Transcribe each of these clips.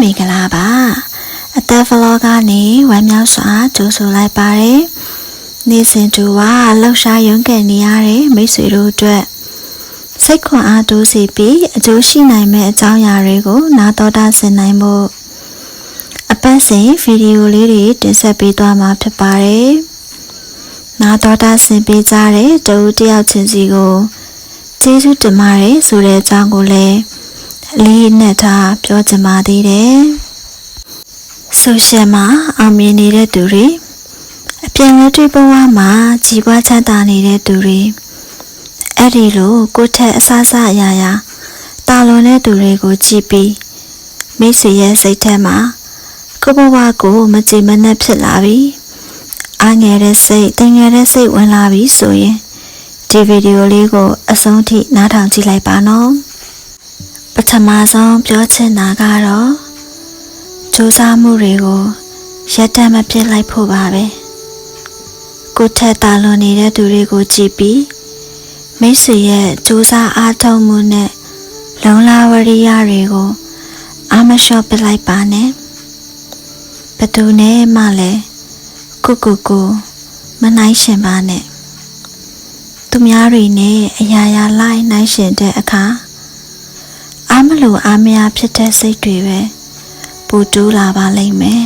မင်္ဂလာပါအသက်ဖလောကနေဝမ်းမြောက်စွာကြိုဆိုလိုက်ပါတယ်နေ့စဉ်တူဝါလှူရှားရုံးကန်နေရတဲ့မိတ်ဆွေတို့အတွက်စိတ်ခွန်အားတိုးစေပြီးအကျိုးရှိနိုင်မဲ့အကြောင်းအရာတွေကို နားတော်တာဆင်နိုင်မှုအပတ်စဉ်ဗီဒီယိုလေးတွေတင်ဆက်ပေးသွားမှာဖြစ်ပါတယ်နားတော်တာဆင်ပေးကြတဲ့တူတယောက်ချင်းစီကိုကျေးဇူးတင်ပါတယ်ဆိုတဲ့အကြောင်းကိုလည်း အလေးနဲ့ထားပြောချင်ပါသေးတယ်။ဆိုရှယ်မှာအောင်မြင်နေတဲ့သူတွေအပြန်ဝတွေ့ဘဝမှာကြီးပွားချမ်းသာနေတဲ့သူတွေအဲ့ဒီလိုကိုယ့်ထက်အဆအဆအရာရာတာလွန်တဲ့သူတွေကိုကြည့်ပြီးမိတ်ဆွေရဲ့စိတ်ထဲမှာကိုယ့်ဘဝကိုမကြည်မနှက်ဖြစ်လာပြီးအားငယ်တဲ့စိတ်တင်ငယ်တဲ့စိတ်ဝင်လာပြီးဆိုရင်ဒီဗီဒီယိုလေးကိုအဆုံးထိနားထောင်ကြည့်လိုက်ပါနော်ပ ထမဆုံးပြောချင်တာကတော့စူးစမ်းမှုတွေကိုရက်တမ်းမပြစ်လိုက်ဖို့ပါပဲကိုယ့်ထက်တာလွန်နေတဲ့သူတွေကိုကြည့်ပြီးမိတ်ဆွေရဲ့စူးစမ်းအားထုတ်မှုနဲ့လုံလာဝရိယတွေကိုအာမလျှော့ပစ်လိုက်ပါနဲ့ဘသူနဲ့မှလည်းကိုကိုကိုမနိုင်ရှင်ပါနဲ့သူများတွေနဲ့အရာရာလိုက်နိုင်ရှင်တဲ့အခါ အားမလို့အားမရဖြစ်တဲ့စိတ်တွေပဲပူတူးလာပါလိမ့်မယ်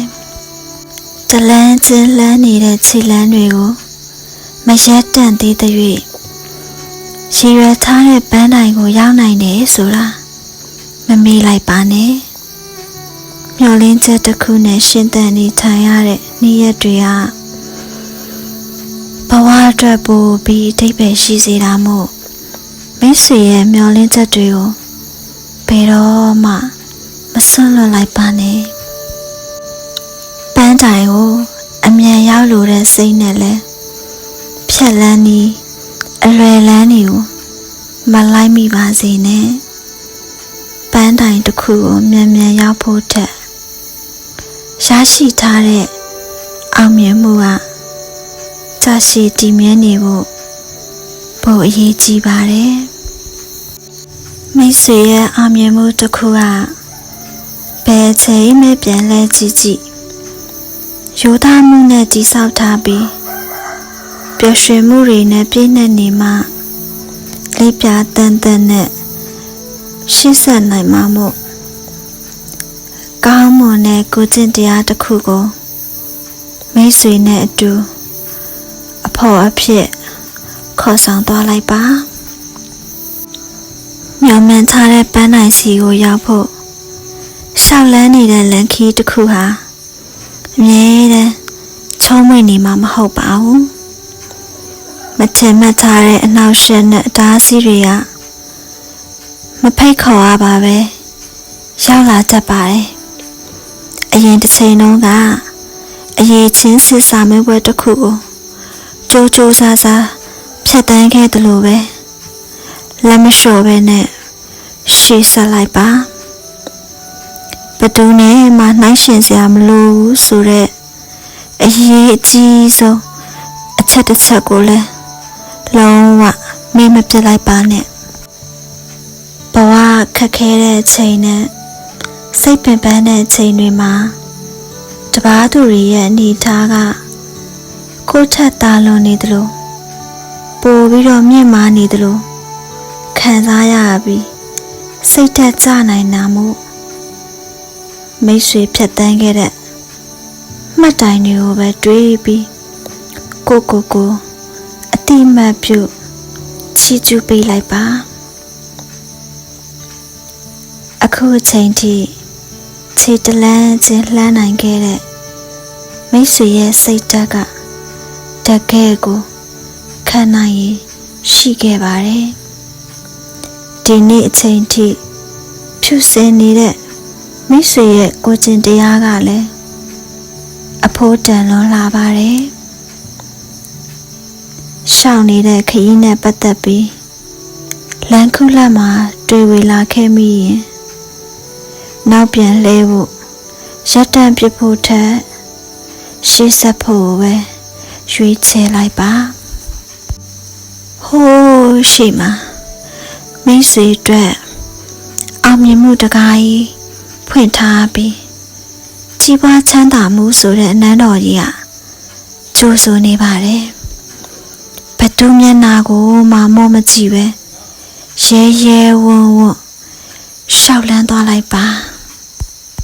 ။တလန်းချင်းလန်းနေတဲ့ခြေလန်းတွေကိုမရက်တန့်သေးတဲ့၍ရည်ရွယ်ထားတဲ့ပန်းတိုင်ကိုရောက်နိုင်တယ်ဆိုတာမမေ့လိုက်ပါနဲ့။မျောလင်းချက်တစ်ခုနဲ့ရှင်းတန်နေထိုင်ရတဲ့နေ့ရက်တွေကဘဝအတွက်ပိုပြီးအထိပ္ပယ်ရှိစေတာမို့မိတ်ဆွေရဲ့မျောလင်းချက်တွေကို ဘယ်တော့မှမဆွန့်လွတ်လိုက်ပါနဲ့ပန်းတိုင်ကိုအမြန်ရောက်လို့တဲ့စိတ်နဲ့လဲဖြက်လန်းဒီအလွယ်လန်းဒီကိုမလိုက်မိပါစေနဲ့ပန်းတိုင်တစ်ခုကိုမြန်မြန်ရောက်ဖို့ထက်ရရှိထားတဲ့အောင်မြင်မှုကကြာရှည်တည်မြဲနေဖို့ပိုအရေးကြီးပါတယ် မိတ်ဆွေရဲ့အောင်မြင်မှုတစ်ခုကဘယ်ချိန်မှပြန်လဲကြည့်ကြည့်ရိုးသားမှုနဲ့တိဆောက်ထားပြီးပျော်ရွှင်မှုတွေနဲ့ပြည့်နှက်နေမှလေးပြတန်တန်နဲ့ရှေ့ဆက်နိုင်မှာမို့ကောင်းမွန်တဲ့ကိုကျင့်တရားတစ်ခုကိုမိတ်ဆွေနဲ့အတူအဖို့အဖြစ်ခေါ်ဆောင်သွားလိုက်ပါ မျောမှန်ထားတဲ့ပန်းနိုင်စီကိုရောက်ဖို့ရှောက်လန်းနေတဲ့လန်ခီတစ်ခုဟာအမြဲတမ်းချုံးမွေ့နေမှာမဟုတ်ပါဘူးမထင်မှတ်ထားတဲ့အနှောက်အယှက်နဲ့အတားအဆီးတွေကမဖိတ်ခေါ်ရပါပဲရောက်လာတတ်ပါတယ်အရင်တစ်ချိန်တုန်းကအရေးချင်းစစ်စာမေးပွဲတစ်ခုကိုကြိုးကြိုးစားစားဖြတ်တန်းခဲ့တယ်လို့ပဲလက်မလျှော့ပဲနဲ့ ရှေ့ဆက်လိုက်ပါဘသူနဲ့မှနှိုင်းရှင်စရာမလိုဘူးဆိုတော့အရေးအကြီးဆုံးအချက်တစ်ချက်ကိုလည်းလုံးဝမေ့မပြစ်လိုက်ပါနဲ့ဘဝခက်ခဲတဲ့ချိန်နဲ့စိတ်ပင်ပန်းတဲ့ချိန်တွေမှာတပားသူတွေရဲ့အနေထားကကိုယ့်ထက်သာလွန်နေသလိုပိုပြီးတော့မြင့်မားနေသလိုခံစားရပြီး စိတ်ထက်ကြနိုင်တာမို့မိတ်ဆွေဖြတ်တန်းခဲ့တဲ့မှတ်တိုင်တွေကိုပဲတွေးပြီးကိုကိုကိုအတိမတ်ပြုချီးကျူးပေးလိုက်ပါအခုအချိန်ထိခြေတလန်းချင်းလှမ်းနိုင်ခဲ့တဲ့မိတ်ဆွေရဲ့စိတ်ဓာတ်ကတကယ်ကိုခံနိုင်ရရှိခဲ့ပါတယ်ဒီနေ့အချိန်ထိ ဖြူစင်နေတဲ့မိတ်ဆွေရဲ့ကိုကျင်တရားကလည်းအဖိုးတန်လွန်လာပါတယ်ရှောင်းနေတဲ့ခရီးနဲ့ပတ်သက်ပြီးလန်ခုလက်မှာတွေ့ဝေလာခဲ့မိရင်နောက်ပြန်လဲဖို့ရက်တန့်ပြဖို့ထက်ရှေ့ဆက်ဖို့ပဲရွေးချယ်လိုက်ပါဟိုးရှိမှာမိတ်ဆွေအတွက် အောင်မြင်မှုတကားကြီးဖွင့်ထားပြီးကြီးပွားချမ်းသာမှုဆိုတဲ့အနမ်းတော်ကြီးကကြိုးဆိုနေပါတယ်ဘသူမျက်နာကိုမှမောမကြည့်ပဲရဲရဲဝံ့ဝံ့ရှောက်လန်းသွားလိုက်ပါ